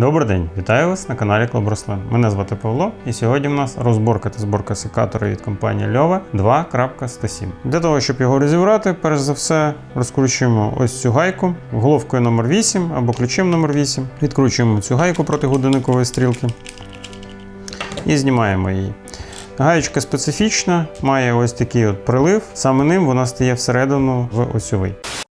Добрий день, вітаю вас на каналі Клуб Рослин. Мене звати Павло, і сьогодні в нас розборка та зборка секатора від компанії Lьова 2.107. Для того, щоб його розібрати, перш за все розкручуємо ось цю гайку головкою номер 8 або ключем номер 8. Відкручуємо цю гайку проти годинникової стрілки і знімаємо її. Гаєчка специфічна, має ось такий от прилив. Саме ним вона стає всередину в осьовий.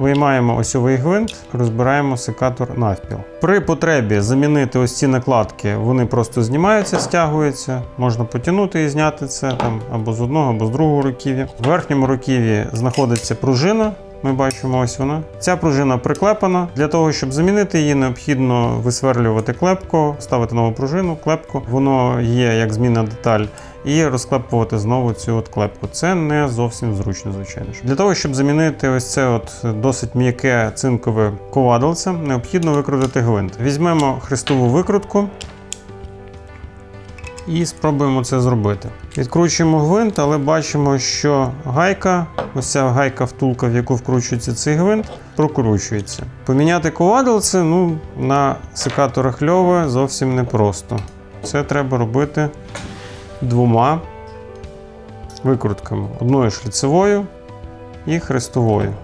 Виймаємо осьовий гвинт, розбираємо секатор навпіл. При потребі замінити ось ці накладки, вони просто знімаються, стягуються. Можна потягнути і зняти це там або з одного, або з другого руків'я. В верхньому руків'ї знаходиться пружина. Ми бачимо, ось вона. Ця пружина приклепана. Для того, щоб замінити її, необхідно висверлювати клепку, ставити нову пружину, клепку. Воно є як змінна деталь, і розклепувати знову цю от клепку. Це не зовсім зручно, звичайно. Для того, щоб замінити ось це от досить м'яке цинкове ковадолце, необхідно викрутити гвинт. Візьмемо хрестову викрутку. І спробуємо це зробити. Відкручуємо гвинт, але бачимо, що гайка, ось ця гайка втулка, в яку вкручується цей гвинт, прокручується. Поміняти ковадолце ну, на секаторах льове зовсім непросто. Це треба робити двома викрутками: одною шліцевою і хрестовою.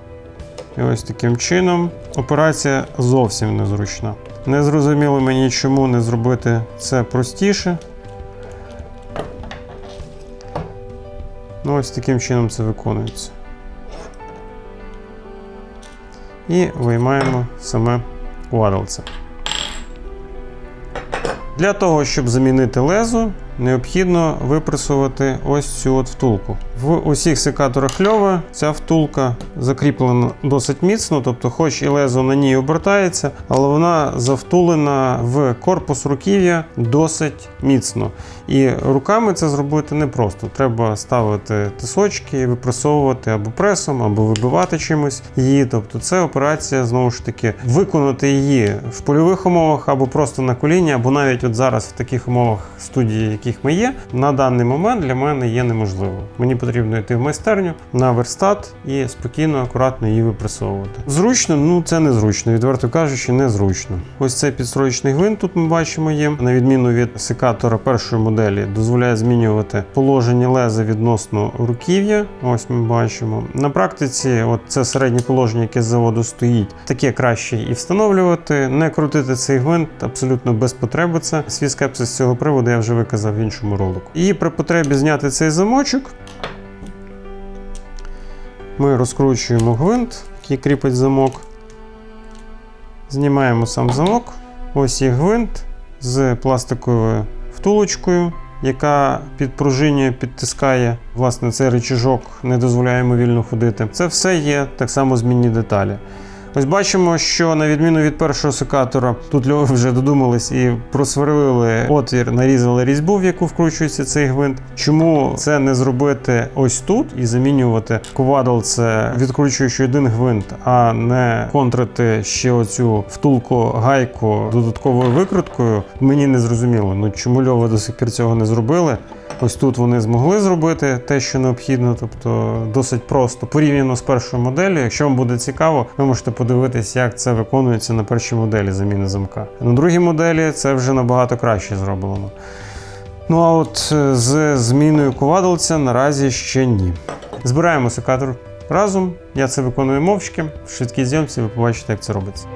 І ось таким чином операція зовсім незручна. Не зрозуміло мені, чому не зробити це простіше. Ну, ось таким чином це виконується. І виймаємо саме квадрилце. Для того, щоб замінити лезо, необхідно випресувати ось цю от втулку. В усіх секаторах льова ця втулка закріплена досить міцно, тобто, хоч і лезо на ній обертається, але вона завтулена в корпус руків'я досить міцно. І руками це зробити непросто. Треба ставити тисочки випресовувати або пресом, або вибивати чимось її. Тобто, це операція знову ж таки виконати її в польових умовах або просто на коліні, або навіть от зараз в таких умовах студії, яких ми є, на даний момент для мене є неможливо. Мені потрібно йти в майстерню на верстат і спокійно, акуратно її випресовувати. Зручно, ну це незручно, відверто кажучи, незручно. Ось цей підстроєчний гвинт тут ми бачимо є, на відміну від секатора першої моделі, дозволяє змінювати положення леза відносно руків'я. Ось ми бачимо. На практиці, от це середнє положення, яке з заводу стоїть, таке краще і встановлювати, не крутити цей гвинт абсолютно без потреби. Це свій скепсис з цього приводу я вже виказав в іншому ролику. І при потребі зняти цей замочок. Ми розкручуємо гвинт, який кріпить замок. Знімаємо сам замок. Ось є гвинт з пластиковою втулочкою, яка підпружинює, підтискає. Власне, цей рычажок не дозволяє йому вільно ходити. Це все є так само змінні деталі. Ось бачимо, що на відміну від першого секатора, тут льови вже додумались і просверлили отвір, нарізали різьбу, в яку вкручується цей гвинт. Чому це не зробити ось тут і замінювати ковадолце, відкручуючи один гвинт, а не контрити ще оцю втулку гайку додатковою викруткою? Мені не зрозуміло. Ну чому льови до сих пір цього не зробили? Ось тут вони змогли зробити те, що необхідно, тобто досить просто порівняно з першою моделлю. Якщо вам буде цікаво, ви можете подивитись, як це виконується на першій моделі заміни замка. На другій моделі це вже набагато краще зроблено. Ну а от е, з зміною ковадолця наразі ще ні. Збираємо секатор разом. Я це виконую мовчки. В швидкій зйомці ви побачите, як це робиться.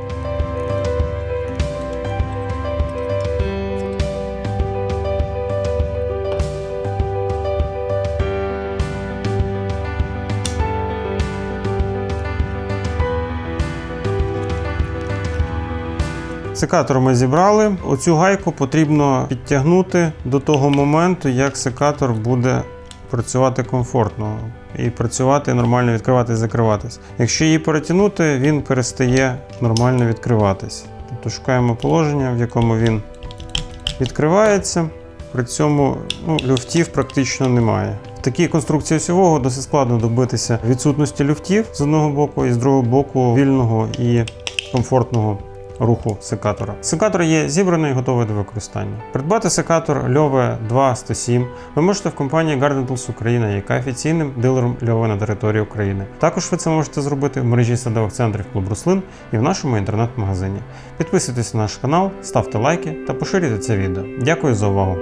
Секатор ми зібрали. Оцю гайку потрібно підтягнути до того моменту, як секатор буде працювати комфортно і працювати нормально відкриватись, закриватись. Якщо її перетягнути, він перестає нормально відкриватись. Тобто шукаємо положення, в якому він відкривається. При цьому ну, люфтів практично немає. В такій конструкції осьового досить складно добитися відсутності люфтів з одного боку, і з другого боку вільного і комфортного руху секатора. Секатор є зібраний і готовий до використання. Придбати секатор Льове 2 107 ви можете в компанії Garden Tools Україна, яка офіційним дилером Льове на території України. Також ви це можете зробити в мережі садових центрів Клуб Руслин і в нашому інтернет-магазині. Підписуйтесь на наш канал, ставте лайки та поширюйте це відео. Дякую за увагу!